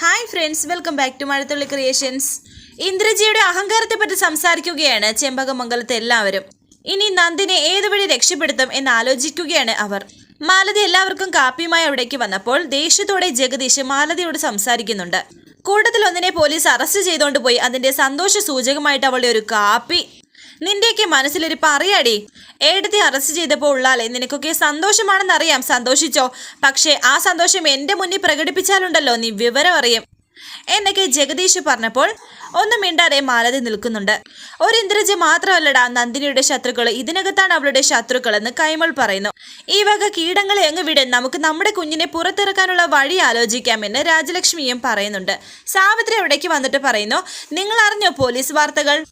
Hi friends welcome back to Mazhathulli creations ഇന്ദ്രജിയുടെ അഹങ്കാരത്തെ പറ്റി സംസാരിക്കുകയാണ് ചെമ്പകമംഗലത്തെ എല്ലാവരും. ഇനി നന്ദിനെ ഏതുവഴി രക്ഷപ്പെടുത്തും എന്ന് ആലോചിക്കുകയാണ് അവർ. മാലതി എല്ലാവർക്കും കാപ്പിയുമായി അവിടേക്ക് വന്നപ്പോൾ ദേഷ്യത്തോടെ ജഗദീഷ് മാലതിയോട് സംസാരിക്കുന്നുണ്ട്. കൂട്ടത്തിൽ ഒന്നിനെ പോലീസ് അറസ്റ്റ് ചെയ്തുകൊണ്ട് പോയി അതിന്റെ സന്തോഷ സൂചകമായിട്ട് അവളുടെ ഒരു കാപ്പി നിന്റെയൊക്കെ മനസ്സിലിരിപ്പ് അറിയാടി ഏടത്തെ അറസ്റ്റ് ചെയ്തപ്പോൾ ഉള്ളാലേ നിനക്കൊക്കെ സന്തോഷമാണെന്നറിയാം സന്തോഷിച്ചോ. പക്ഷേ ആ സന്തോഷം എന്റെ മുന്നിൽ പ്രകടിപ്പിച്ചാലുണ്ടല്ലോ നീ വിവരം അറിയും. എന്നൊക്കെ ജഗദീഷ് പറഞ്ഞപ്പോൾ ഒന്നും മിണ്ടാതെ മാലതി നിൽക്കുന്നുണ്ട്. ഒരു ഇന്ദ്രജ് മാത്രമല്ലടാ നന്ദിനിയുടെ ശത്രുക്കൾ ഇതിനകത്താണ് അവളുടെ ശത്രുക്കളെന്ന് കൈമൾ പറയുന്നു. ഈ വക കീടങ്ങളെ അങ്ങ് വിട് നമുക്ക് നമ്മുടെ കുഞ്ഞിനെ പുറത്തിറക്കാനുള്ള വഴി ആലോചിക്കാമെന്ന് രാജലക്ഷ്മിയും പറയുന്നുണ്ട്. സാവിത്രി അവിടേക്ക് വന്നിട്ട് പറയുന്നു നിങ്ങൾ അറിഞ്ഞോ പോലീസ് വാർത്തകൾ?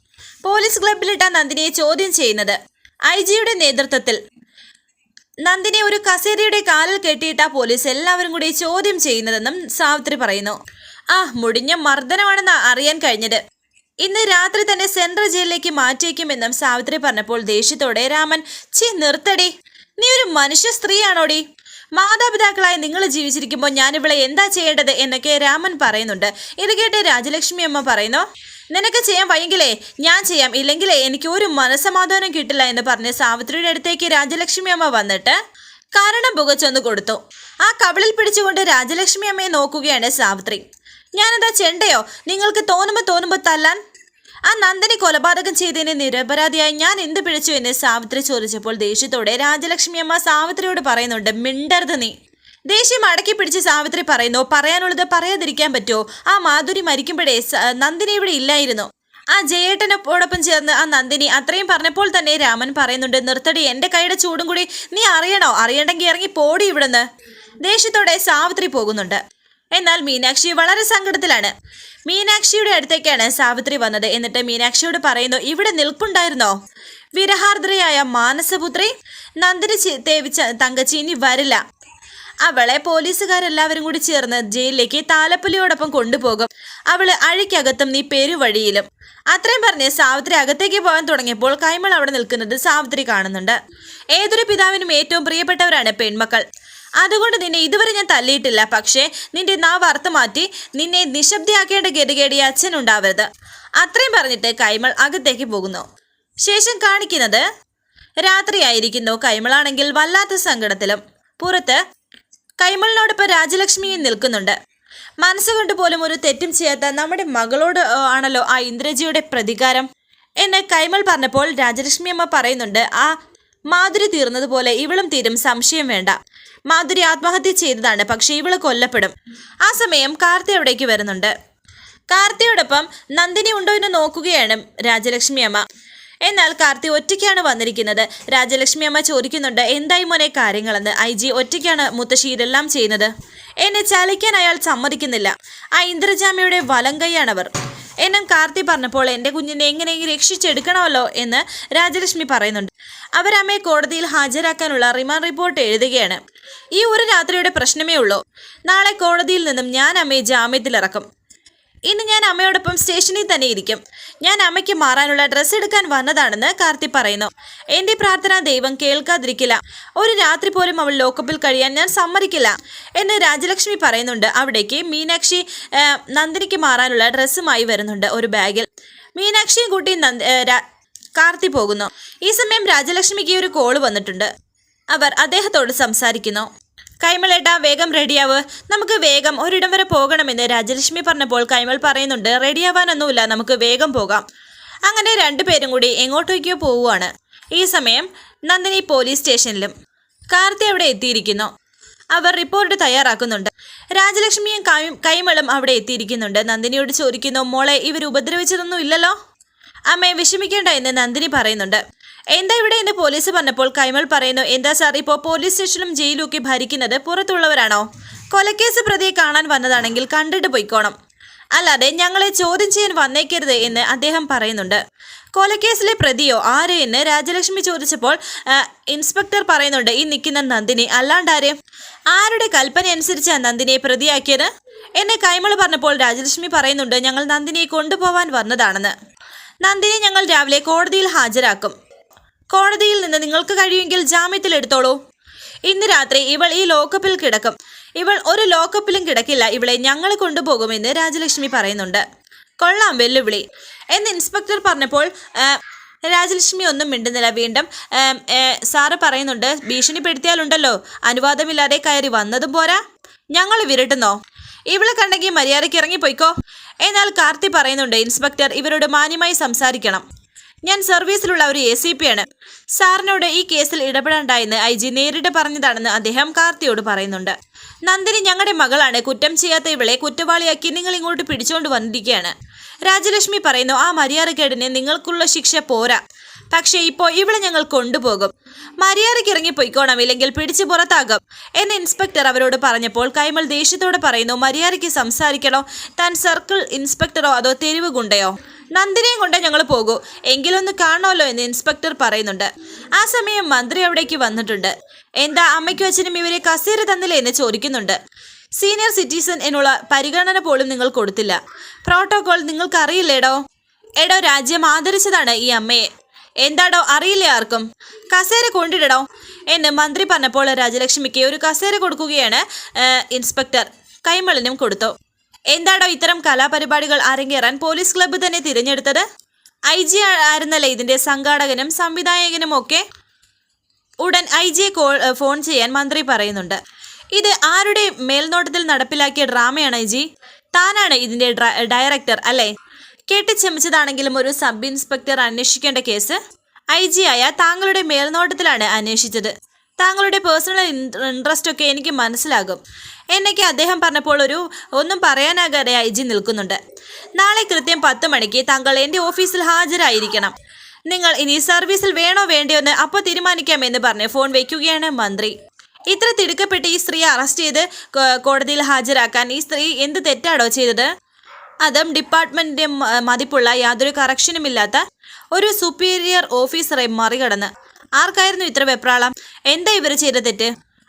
പോലീസ് ക്ലബിലിട്ട നന്ദിനിയെ ചോദ്യം ചെയ്യുന്നത്. ഐ ജിയുടെ നേതൃത്വത്തിൽ. നന്ദിനെ ഒരു കസേരയുടെ കാലിൽ കെട്ടിയിട്ട പോലീസ് എല്ലാവരും കൂടി ചോദ്യം ചെയ്യുന്നതെന്നും സാവിത്രി പറയുന്നു. ആ മുടിഞ്ഞ മർദ്ദനമാണെന്ന് അറിയാൻ കഴിഞ്ഞത്. ഇന്ന് രാത്രി തന്നെ സെൻട്രൽ ജയിലിലേക്ക് മാറ്റിയേക്കുമെന്നും സാവിത്രി പറഞ്ഞപ്പോൾ ദേഷ്യത്തോടെ രാമൻ ചി നിർത്തടി. നീ ഒരു മനുഷ്യ സ്ത്രീയാണോടി? മാതാപിതാക്കളായി നിങ്ങൾ ജീവിച്ചിരിക്കുമ്പോൾ ഞാനിവിടെ എന്താ ചെയ്യേണ്ടത്? എന്നൊക്കെ രാമൻ പറയുന്നുണ്ട്. ഇത് കേട്ട് രാജലക്ഷ്മി അമ്മ പറയുന്നു നിനക്ക് ചെയ്യാൻ വയ്യെങ്കിലേ ഞാൻ ചെയ്യാം. ഇല്ലെങ്കിലേ എനിക്ക് ഒരു മനസമാധാനം കിട്ടില്ല എന്ന് പറഞ്ഞ് സാവിത്രിയുടെ അടുത്തേക്ക് രാജലക്ഷ്മി അമ്മ വന്നിട്ട് കാരണം പുകച്ചൊന്ന് കൊടുത്തു. ആ കവിളിൽ പിടിച്ചുകൊണ്ട് രാജലക്ഷ്മി അമ്മയെ നോക്കുകയാണ് സാവിത്രി. ഞാനെന്താ ചെണ്ടയോ? നിങ്ങൾക്ക് തോന്നുമ്പോൾ തോന്നുമ്പോൾ തല്ലാൻ? ആ നന്ദിനി കൊലപാതകം ചെയ്തതിന് നിരപരാധിയായി ഞാൻ എന്ത് പിഴച്ചു എന്ന് സാവിത്രി ചോദിച്ചപ്പോൾ ദേഷ്യത്തോടെ രാജലക്ഷ്മി അമ്മ സാവിത്രിയോട് പറയുന്നുണ്ട് മിണ്ടരുത് നീ. ദേഷ്യം അടക്കി പിടിച്ച് സാവിത്രി പറയുന്നു പറയാനുള്ളത് പറയാതിരിക്കാൻ പറ്റുമോ? ആ മാധുരി മരിക്കുമ്പോഴേ നന്ദിനി ഇവിടെ ഇല്ലായിരുന്നു. ആ ജയേട്ടനോടൊപ്പം ചേർന്ന് ആ നന്ദിനി അത്രയും പറഞ്ഞപ്പോൾ തന്നെ രാമൻ പറയുന്നുണ്ട് നിർത്തടി എന്റെ കൈയുടെ ചൂടും കൂടി നീ അറിയണോ? അറിയണ്ടെങ്കിൽ ഇറങ്ങി പോടി ഇവിടുന്ന്. ദേഷ്യത്തോടെ സാവിത്രി പോകുന്നുണ്ട്. എന്നാൽ മീനാക്ഷി വളരെ സങ്കടത്തിലാണ്. മീനാക്ഷിയുടെ അടുത്തേക്കാണ് സാവിത്രി വന്നത്. എന്നിട്ട് മീനാക്ഷിയോട് പറയുന്നു ഇവിടെ നിൽപ്പുണ്ടായിരുന്നോ? വിരഹാർദ്രയായ മാനസപുത്രി? നന്ദിനി തേവിച്ച തങ്കച്ചി ഇനി വരില്ല. അവളെ പോലീസുകാരെല്ലാവരും കൂടി ചേർന്ന് ജയിലിലേക്ക് താലപ്പൊലിയോടൊപ്പം കൊണ്ടുപോകും. അവൾ അഴിക്കകത്തും നീ പെരുവഴിയിലും. അത്രയും പറഞ്ഞ് സാവിത്രി അകത്തേക്ക് പോകാൻ തുടങ്ങിയപ്പോൾ കൈമൾ അവിടെ നിൽക്കുന്നത് സാവിത്രി കാണുന്നുണ്ട്. ഏതൊരു പിതാവിനും ഏറ്റവും പ്രിയപ്പെട്ടവരാണ് പെൺമക്കൾ. അതുകൊണ്ട് നിന്നെ ഇതുവരെ ഞാൻ തല്ലിയിട്ടില്ല. പക്ഷേ നിന്റെ നാവ് അർത്ഥം മാറ്റി നിന്നെ നിശബ്ദയാക്കേണ്ട ഗതികേടി അച്ഛൻ ഉണ്ടാവരുത്. അത്രയും പറഞ്ഞിട്ട് കൈമൾ അകത്തേക്ക് പോകുന്നു. ശേഷം കാണിക്കുന്നത് രാത്രിയായിരിക്കുന്നു. കൈമളാണെങ്കിൽ വല്ലാത്ത സങ്കടത്തിലും. പുറത്ത് കൈമളിനോടൊപ്പം രാജലക്ഷ്മിയും നിൽക്കുന്നുണ്ട്. മനസ്സുകൊണ്ട് പോലും ഒരു തെറ്റും ചെയ്യാത്ത നമ്മുടെ മകളോട് ആണല്ലോ ആ ഇന്ദ്രജിയുടെ പ്രതികാരം എന്ന് കൈമൾ പറഞ്ഞപ്പോൾ രാജലക്ഷ്മി അമ്മ പറയുന്നുണ്ട് ആ മാധുരി തീർന്നതുപോലെ ഇവളും തീരും സംശയം വേണ്ട. മാധുരി ആത്മഹത്യ ചെയ്തതാണ് പക്ഷേ ഇവൾ കൊല്ലപ്പെടും. ആ സമയം കാർത്തി അവിടേക്ക് വരുന്നുണ്ട്. കാർത്തിയോടൊപ്പം നന്ദിനി ഉണ്ടോ എന്ന് നോക്കുകയാണ് രാജലക്ഷ്മി അമ്മ. എന്നാൽ കാർത്തി ഒറ്റയ്ക്കാണ് വന്നിരിക്കുന്നത്. രാജലക്ഷ്മി അമ്മ ചോദിക്കുന്നുണ്ട് എന്തായി മോനെ കാര്യങ്ങളെന്ന്? ഐ ജി ഒറ്റയ്ക്കാണ് മുത്തശ്ശി ഇതെല്ലാം ചെയ്യുന്നത്? എന്നെ ചലിക്കാൻ അയാൾ സമ്മതിക്കുന്നില്ല. ആ ഇന്ദ്രജാമയുടെ വലം കൈയാണവർ. എന്നും കാർത്തി പറഞ്ഞപ്പോൾ എന്റെ കുഞ്ഞിനെ എങ്ങനെയെങ്കിലും രക്ഷിച്ചെടുക്കണമല്ലോ? എന്ന് രാജലക്ഷ്മി പറയുന്നുണ്ട്. അവരമ്മയെ കോടതിയിൽ ഹാജരാക്കാനുള്ള റിമാൻഡ് റിപ്പോർട്ട് എഴുതുകയാണ്. ഈ ഒരു രാത്രിയുടെ പ്രശ്നമേ ഉള്ളൂ. നാളെ കോടതിയിൽ നിന്നും ഞാൻ അമ്മയെ ജാമ്യത്തിലിറക്കും. ഇന്ന് ഞാൻ അമ്മയോടൊപ്പം സ്റ്റേഷനിൽ തന്നെ ഇരിക്കും. ഞാൻ അമ്മയ്ക്ക് മാറാനുള്ള ഡ്രസ്സ് എടുക്കാൻ വന്നതാണെന്ന് കാർത്തി പറയുന്നു. എന്റെ പ്രാർത്ഥന ദൈവം കേൾക്കാതിരിക്കില്ല. ഒരു രാത്രി പോലും അവൾ ലോക്കപ്പിൽ കഴിയാൻ ഞാൻ സമ്മതിക്കില്ല എന്ന് രാജലക്ഷ്മി പറയുന്നുണ്ട്. അവിടേക്ക് മീനാക്ഷി നന്ദിനിക്ക് മാറാനുള്ള ഡ്രസ്സുമായി വരുന്നുണ്ട് ഒരു ബാഗിൽ. മീനാക്ഷിയും കൂട്ടി കാർത്തി പോകുന്നു. ഈ സമയം രാജലക്ഷ്മിക്ക് ഒരു കോൾ വന്നിട്ടുണ്ട്. അവർ അദ്ദേഹത്തോട് സംസാരിക്കുന്നു. കൈമളേട്ടാ വേഗം റെഡിയാവ്. നമുക്ക് വേഗം ഒരിടം വരെ പോകണമെന്ന് രാജലക്ഷ്മി പറഞ്ഞപ്പോൾ കൈമൾ പറയുന്നുണ്ട് റെഡിയാവാനൊന്നുമില്ല നമുക്ക് വേഗം പോകാം. അങ്ങനെ രണ്ടുപേരും കൂടി എങ്ങോട്ടേക്കോ പോവുകയാണ്. ഈ സമയം നന്ദിനി പോലീസ് സ്റ്റേഷനിലും കാർത്തി അവിടെ എത്തിയിരിക്കുന്നു. അവർ റിപ്പോർട്ട് തയ്യാറാക്കുന്നുണ്ട്. രാജലക്ഷ്മിയും കൈമളും അവിടെ എത്തിയിരിക്കുന്നുണ്ട്. നന്ദിനിയോട് ചോദിക്കുന്നു മോളെ ഇവർ ഉപദ്രവിച്ചതൊന്നും ഇല്ലല്ലോ? അമ്മയെ വിഷമിക്കേണ്ട എന്ന് നന്ദിനി പറയുന്നുണ്ട്. എന്താ ഇവിടെ എന്ന് പോലീസ് പറഞ്ഞപ്പോൾ കൈമൾ പറയുന്നു എന്താ സാർ ഇപ്പോൾ പോലീസ് സ്റ്റേഷനും ജയിലും ഒക്കെ ഭരിക്കുന്നത് പുറത്തുള്ളവരാണോ? കൊലക്കേസ് പ്രതിയെ കാണാൻ വന്നതാണെങ്കിൽ കണ്ടിട്ട് പോയിക്കോണം. അല്ലാതെ ഞങ്ങളെ ചോദ്യം ചെയ്യാൻ വന്നേക്കരുത് എന്ന് അദ്ദേഹം പറയുന്നുണ്ട്. കൊലക്കേസിലെ പ്രതിയോ ആര് എന്ന് രാജലക്ഷ്മി ചോദിച്ചപ്പോൾ ഇൻസ്പെക്ടർ പറയുന്നുണ്ട് ഈ നിൽക്കുന്ന നന്ദിനി. അല്ലാണ്ടാര്? ആരുടെ കൽപ്പന അനുസരിച്ചാണ് നന്ദിനിയെ പ്രതിയാക്കിയത്? എന്നെ കൈമൾ പറഞ്ഞപ്പോൾ രാജലക്ഷ്മി പറയുന്നുണ്ട് ഞങ്ങൾ നന്ദിനിയെ കൊണ്ടുപോവാൻ വന്നതാണെന്ന്. നന്ദിനി ഞങ്ങൾ രാവിലെ കോടതിയിൽ ഹാജരാക്കും. കോടതിയിൽ നിന്ന് നിങ്ങൾക്ക് കഴിയുമെങ്കിൽ ജാമ്യത്തിൽ എടുത്തോളൂ. ഇന്ന് രാത്രി ഇവൾ ഈ ലോക്കപ്പിൽ കിടക്കും. ഇവൾ ഒരു ലോക്കപ്പിലും കിടക്കില്ല. ഇവളെ ഞങ്ങൾ കൊണ്ടുപോകുമെന്ന് രാജലക്ഷ്മി പറയുന്നുണ്ട്. കൊള്ളാം വെല്ലുവിളി. എന്ന് ഇൻസ്പെക്ടർ പറഞ്ഞപ്പോൾ രാജലക്ഷ്മി ഒന്നും മിണ്ടുന്നില്ല. വീണ്ടും സാറ് പറയുന്നുണ്ട് ഭീഷണിപ്പെടുത്തിയാലുണ്ടല്ലോ. അനുവാദമില്ലാതെ കയറി വന്നതും പോരാ. ഞങ്ങൾ വിരട്ടുന്നോ? ഇവളെ കണ്ടെങ്കിൽ മര്യാദയ്ക്ക് ഇറങ്ങിപ്പോയിക്കോ? എന്നാൽ കാർത്തി പറയുന്നുണ്ട് ഇൻസ്പെക്ടർ ഇവരോട് മാന്യമായി സംസാരിക്കണം. ഞാൻ സർവീസിലുള്ള ഒരു എ സി പി ആണ്. സാറിനോട് ഈ കേസിൽ ഇടപെടേണ്ടെന്ന് ഐ ജി നേരിട്ട് പറഞ്ഞതാണെന്ന് അദ്ദേഹം കാർത്തിയോട് പറയുന്നുണ്ട്. നന്ദിനി ഞങ്ങളുടെ മകളാണ്. കുറ്റം ചെയ്യാത്ത ഇവളെ കുറ്റവാളിയാക്കി നിങ്ങൾ ഇങ്ങോട്ട് പിടിച്ചുകൊണ്ട് വന്നിരിക്കുകയാണ്. രാജലക്ഷ്മി പറയുന്നു ആ മര്യാദക്കേടിന് നിങ്ങൾക്കുള്ള ശിക്ഷ പോരാ. പക്ഷേ ഇപ്പോൾ ഇവിടെ ഞങ്ങൾ കൊണ്ടുപോകും. മര്യാദയ്ക്ക് ഇറങ്ങി പൊയ്ക്കോണം ഇല്ലെങ്കിൽ പിടിച്ചു പുറത്താകും. എന്ന് ഇൻസ്പെക്ടർ അവരോട് പറഞ്ഞപ്പോൾ കൈമൾ ദേഷ്യത്തോടെ പറയുന്നു മര്യാദയ്ക്ക് സംസാരിക്കണോ? താൻ സർക്കിൾ ഇൻസ്പെക്ടറോ അതോ തെരുവ് ഗുണ്ടയോ? നന്ദിനെയും കൊണ്ട് ഞങ്ങൾ പോകൂ. എങ്കിലൊന്ന് കാണണമല്ലോ എന്ന് ഇൻസ്പെക്ടർ പറയുന്നുണ്ട്. ആ സമയം മന്ത്രി അവിടേക്ക് വന്നിട്ടുണ്ട്. എന്താ അമ്മയ്ക്കും അച്ഛനും ഇവരെ കസേര തന്നില്ലേ എന്ന് ചോദിക്കുന്നുണ്ട്. സീനിയർ സിറ്റിസൺ എന്നുള്ള പരിഗണന പോലും നിങ്ങൾ കൊടുത്തില്ല. പ്രോട്ടോകോൾ നിങ്ങൾക്ക് അറിയില്ലേടോ എടോ രാജ്യം ആദരിച്ചതാണ് ഈ അമ്മയെ. എന്താടോ അറിയില്ലേ ആർക്കും? കസേര കൊണ്ടിടടോ? എന്ന് മന്ത്രി പറഞ്ഞപ്പോൾ രാജലക്ഷ്മിക്ക് ഒരു കസേര കൊടുക്കുകയാണ് ഇൻസ്പെക്ടർ. കൈമളിനും കൊടുത്തു. എന്താടോ ഇത്തരം കലാപരിപാടികൾ അരങ്ങേറാൻ പോലീസ് ക്ലബ്ബ് തന്നെ തിരഞ്ഞെടുത്തത്? ഐ ജി ആയിരുന്നല്ലേ ഇതിന്റെ സംഘാടകനും സംവിധായകനും ഒക്കെ? ഉടൻ ഐ ജിയെ കോൾ ഫോൺ ചെയ്യാൻ മന്ത്രി പറയുന്നുണ്ട്. ഇത് ആരുടെ മേൽനോട്ടത്തിൽ നടപ്പിലാക്കിയ ഡ്രാമയാണ് ഐ ജി? താനാണ് ഇതിന്റെ ഡയറക്ടർ അല്ലേ? കെട്ടിച്ചമച്ചതാണെങ്കിലും ഒരു സബ് ഇൻസ്പെക്ടർ അന്വേഷിക്കേണ്ട കേസ്? ഐ ജി ആയ താങ്കളുടെ മേൽനോട്ടത്തിലാണ് അന്വേഷിച്ചത്. താങ്കളുടെ പേഴ്സണൽ ഇൻട്രസ്റ്റ് ഒക്കെ എനിക്ക് മനസ്സിലാകും. എന്നൊക്കെ അദ്ദേഹം പറഞ്ഞപ്പോൾ ഒരു ഒന്നും പറയാനാകാതെ ഐ ജി നിൽക്കുന്നുണ്ട്. നാളെ കൃത്യം പത്ത് മണിക്ക് താങ്കൾ എന്റെ ഓഫീസിൽ ഹാജരായിരിക്കണം. നിങ്ങൾ ഇനി സർവീസിൽ വേണോ വേണ്ടയോ എന്ന് അപ്പോൾ തീരുമാനിക്കാമെന്ന് പറഞ്ഞ് ഫോൺ വയ്ക്കുകയാണ് മന്ത്രി. ഇത്ര തിടുക്കപ്പെട്ട് ഈ സ്ത്രീയെ അറസ്റ്റ് ചെയ്ത് കോടതിയിൽ ഹാജരാക്കാൻ ഈ സ്ത്രീ എന്ത് തെറ്റാണോ ചെയ്തത്? അതും ഡിപ്പാർട്ട്മെന്റിന്റെ മതിപ്പുള്ള യാതൊരു കറക്ഷനുമില്ലാത്ത ഒരു സുപ്പീരിയർ ഓഫീസറെ മറികടന്ന്. ആർക്കായിരുന്നു ഇത്ര വെപ്രാളം? എന്താ ഇവർ ചെയ്ത തെറ്റ്?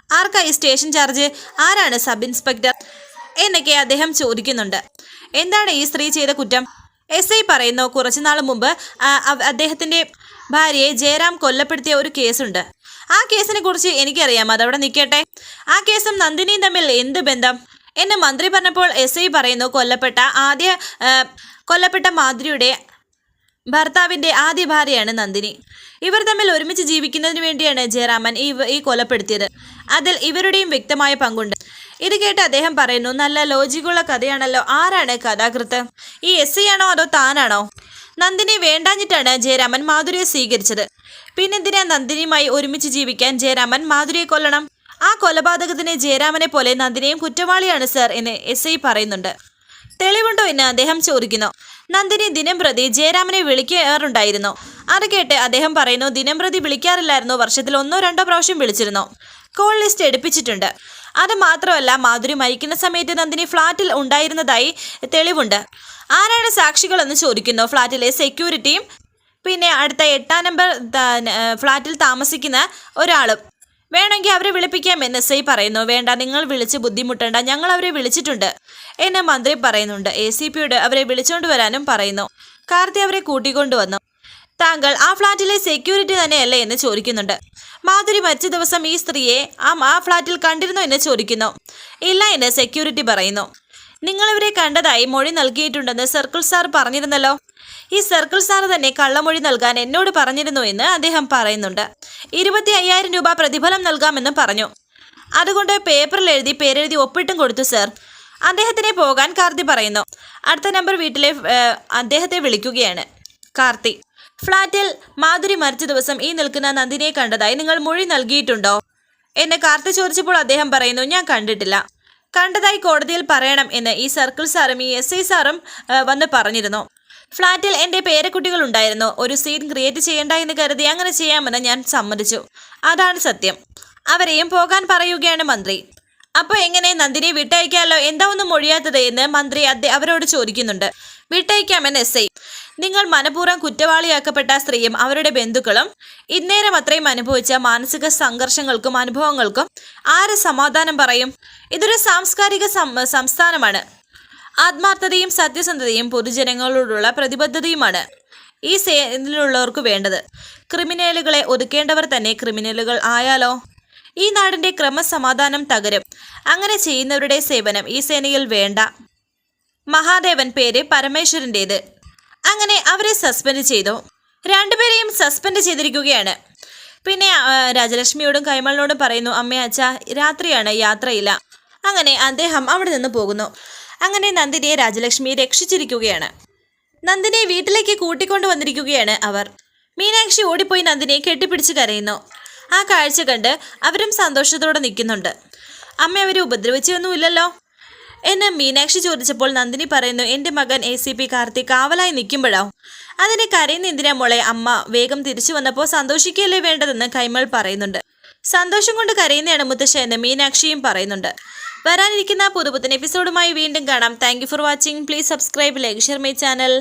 ആർക്കായി സ്റ്റേഷൻ ചാർജ്? ആരാണ് സബ് ഇൻസ്പെക്ടർ? എന്നൊക്കെ അദ്ദേഹം ചോദിക്കുന്നുണ്ട്. എന്താണ് ഈ സ്ത്രീ ചെയ്ത കുറ്റം? എസ് ഐ പറയുന്നു കുറച്ചുനാൾ മുമ്പ് അദ്ദേഹത്തിന്റെ ഭാര്യയെ ജയറാം കൊല്ലപ്പെടുത്തിയ ഒരു കേസുണ്ട്. ആ കേസിനെ കുറിച്ച് എനിക്കറിയാം അതവിടെ നിൽക്കട്ടെ. ആ കേസും നന്ദിനിയും തമ്മിൽ എന്ത് ബന്ധം? എന്ന് മന്ത്രി പറഞ്ഞപ്പോൾ എസ് ഐ പറയുന്നു കൊല്ലപ്പെട്ട ആദ്യ കൊല്ലപ്പെട്ട മാധുരിയുടെ ഭർത്താവിന്റെ ആദ്യ ഭാര്യയാണ് നന്ദിനി. ഇവർ തമ്മിൽ ഒരുമിച്ച് ജീവിക്കുന്നതിന് വേണ്ടിയാണ് ജയറാമൻ ഈ ഈ കൊലപ്പെടുത്തിയത്. അതിൽ ഇവരുടെയും വ്യക്തമായ പങ്കുണ്ട്. ഇത് കേട്ട് അദ്ദേഹം പറയുന്നു നല്ല ലോജിക്കുള്ള കഥയാണല്ലോ. ആരാണ് കഥാകൃത്ത്? ഈ എസ് ഐ ആണോ അതോ താനാണോ? നന്ദിനി വേണ്ടാഞ്ഞിട്ടാണ് ജയരാമൻ മാധുരിയെ സ്വീകരിച്ചത്. പിന്നെന്തിനാ നന്ദിനിയുമായി ഒരുമിച്ച് ജീവിക്കാൻ ജയരാമൻ മാധുരിയെ കൊല്ലണം? ആ കൊലപാതകത്തിന് ജയരാമനെ പോലെ നന്ദിനിയും കുറ്റവാളിയാണ് സർ എന്ന് എസ് ഐ പറയുന്നുണ്ട്. തെളിവുണ്ടോ എന്ന് അദ്ദേഹം ചോദിക്കുന്നു. നന്ദിനി ദിനം പ്രതി ജയരാമനെ വിളിക്കാറുണ്ടായിരുന്നു. അത് കേട്ട് അദ്ദേഹം പറയുന്നു ദിനം പ്രതി വിളിക്കാറില്ലായിരുന്നു. വർഷത്തിൽ ഒന്നോ രണ്ടോ പ്രാവശ്യം വിളിച്ചിരുന്നു. കോൾ ലിസ്റ്റ് എടുപ്പിച്ചിട്ടുണ്ട്. അത് മാത്രമല്ല മാധുരി മരിക്കുന്ന സമയത്ത് നന്ദിനി ഫ്ളാറ്റിൽ ഉണ്ടായിരുന്നതായി തെളിവുണ്ട്. ആരാണ് സാക്ഷികളെന്ന് ചോദിക്കുന്നു. ഫ്ളാറ്റിലെ സെക്യൂരിറ്റിയും പിന്നെ അടുത്ത എട്ടാം നമ്പർ ഫ്ളാറ്റിൽ താമസിക്കുന്ന ഒരാളും. വേണമെങ്കിൽ അവരെ വിളിപ്പിക്കാം എന്ന് എസ് ഐ പറയുന്നു. വേണ്ട നിങ്ങൾ വിളിച്ച് ബുദ്ധിമുട്ടേണ്ട. ഞങ്ങൾ അവരെ വിളിച്ചിട്ടുണ്ട്. എന്ന് മന്ത്രി പറയുന്നുണ്ട്. എ സി പിയോട് അവരെ വിളിച്ചുകൊണ്ട് വരാനും പറയുന്നു. കാർത്തി അവരെ കൂട്ടിക്കൊണ്ടുവന്നു താങ്കൾ ആ ഫ്ളാറ്റിലെ സെക്യൂരിറ്റി തന്നെയല്ലേ എന്ന് ചോദിക്കുന്നുണ്ട്. മാധുരി മരിച്ച ദിവസം ഈ സ്ത്രീയെ ആ ആ ഫ്ളാറ്റിൽ കണ്ടിരുന്നോ എന്ന് ചോദിക്കുന്നു. ഇല്ല എന്ന് സെക്യൂരിറ്റി പറയുന്നു. നിങ്ങളിവരെ കണ്ടതായി മൊഴി നൽകിയിട്ടുണ്ടെന്ന് സർക്കിൾ സാർ പറഞ്ഞിരുന്നല്ലോ. ഈ സർക്കിൾ സാർ തന്നെ കള്ളമൊഴി നൽകാൻ എന്നോട് പറഞ്ഞിരുന്നു എന്ന് അദ്ദേഹം പറയുന്നുണ്ട്. ഇരുപത്തി അയ്യായിരം രൂപ പ്രതിഫലം നൽകാമെന്ന് പറഞ്ഞു. അതുകൊണ്ട് പേപ്പറിൽ എഴുതി പേരെഴുതി ഒപ്പിട്ടും കൊടുത്തു സർ. അദ്ദേഹത്തിനെ പോകാൻ കാർത്തി പറയുന്നു. അടുത്ത നമ്പർ വീട്ടിലെ അദ്ദേഹത്തെ വിളിക്കുകയാണ്. കാർത്തി ഫ്ളാറ്റിൽ മാധുരി മരിച്ച ദിവസം ഈ നിൽക്കുന്ന നന്ദിനിയെ കണ്ടതായി നിങ്ങൾ മൊഴി നൽകിയിട്ടുണ്ടോ? എന്നെ കാർത്തി ചോദിച്ചപ്പോൾ അദ്ദേഹം പറയുന്നു ഞാൻ കണ്ടിട്ടില്ല. കണ്ടതായി കോടതിയിൽ പറയണം എന്ന് ഈ സർക്കിൾ സാറും ഈ എസ് ഐ സാറും വന്ന് പറഞ്ഞിരുന്നു. ഫ്ളാറ്റിൽ എന്റെ പേരക്കുട്ടികൾ ഉണ്ടായിരുന്നു. ഒരു സീൻ ക്രിയേറ്റ് ചെയ്യണ്ട എന്ന് കരുതി അങ്ങനെ ചെയ്യാമെന്ന് ഞാൻ സമ്മതിച്ചു. അതാണ് സത്യം. അവരെയും പോകാൻ പറയുകയാണ് മന്ത്രി. അപ്പോൾ എങ്ങനെ നന്ദിനി വിട്ടയക്കാമല്ലോ എന്താ ഒന്നും മൊഴിയാത്തത് എന്ന് മന്ത്രി അവരോട് ചോദിക്കുന്നുണ്ട്. വിട്ടയക്കാമെന്ന് എസ് ഐ. നിങ്ങൾ മനഃപൂർവം കുറ്റവാളിയാക്കപ്പെട്ട സ്ത്രീയും അവരുടെ ബന്ധുക്കളും ഇന്നേരം അത്രയും അനുഭവിച്ച മാനസിക സംഘർഷങ്ങൾക്കും അനുഭവങ്ങൾക്കും ആര് സമാധാനം പറയും? ഇതൊരു സാംസ്കാരിക സംസ്ഥാനമാണ്. ആത്മാർത്ഥതയും സത്യസന്ധതയും പൊതുജനങ്ങളോടുള്ള പ്രതിബദ്ധതയുമാണ് ഈ സേനയിലുള്ളവർക്ക് വേണ്ടത്. ക്രിമിനലുകളെ ഒതുക്കേണ്ടവർ തന്നെ ക്രിമിനലുകൾ ആയാലോ? ഈ നാടിന്റെ ക്രമസമാധാനം തകരും. അങ്ങനെ ചെയ്യുന്നവരുടെ സേവനം ഈ സേനയിൽ വേണ്ട. മഹാദേവൻ പേര് പരമേശ്വരന്റേത് അങ്ങനെ അവരെ സസ്പെൻഡ് ചെയ്തു. രണ്ടുപേരെയും സസ്പെൻഡ് ചെയ്തിരിക്കുകയാണ്. പിന്നെ രാജലക്ഷ്മിയോടും കൈമളിനോടും പറയുന്നു അമ്മ അച്ഛ രാത്രിയാണ് യാത്രയില്ല. അങ്ങനെ അദ്ദേഹം അവിടെ നിന്ന് പോകുന്നു. അങ്ങനെ നന്ദിനിയെ രാജലക്ഷ്മി രക്ഷിച്ചിരിക്കുകയാണ്. നന്ദിനിയെ വീട്ടിലേക്ക് കൂട്ടിക്കൊണ്ടു വന്നിരിക്കുകയാണ് അവർ. മീനാക്ഷി ഓടിപ്പോയി നന്ദിനിയെ കെട്ടിപ്പിടിച്ച് കരയുന്നു. ആ കാഴ്ച കണ്ട് അവരും സന്തോഷത്തോടെ നിൽക്കുന്നുണ്ട്. അമ്മ അവരെ ഉപദ്രവിച്ചൊന്നുമില്ലല്ലോ? എന്ന് മീനാക്ഷി ചോദിച്ചപ്പോൾ നന്ദിനി പറയുന്നു എന്റെ മകൻ എ സി പി കാർത്തി കാവലായി നിൽക്കുമ്പോഴോ. അതിനെ കരയുന്ന എന്തിനാ മോളെ? അമ്മ വേഗം തിരിച്ചു വന്നപ്പോൾ സന്തോഷിക്കുകയല്ലേ വേണ്ടതെന്ന് കൈമൾ പറയുന്നുണ്ട്. സന്തോഷം കൊണ്ട് കരയുന്നതാണ് മുത്തശ്ശ എന്ന് മീനാക്ഷിയും പറയുന്നുണ്ട്. വരാനിരിക്കുന്ന പുതുപുത്തൻ എപ്പിസോഡുമായി വീണ്ടും കാണാം. Thank for watching please subscribe like share my channel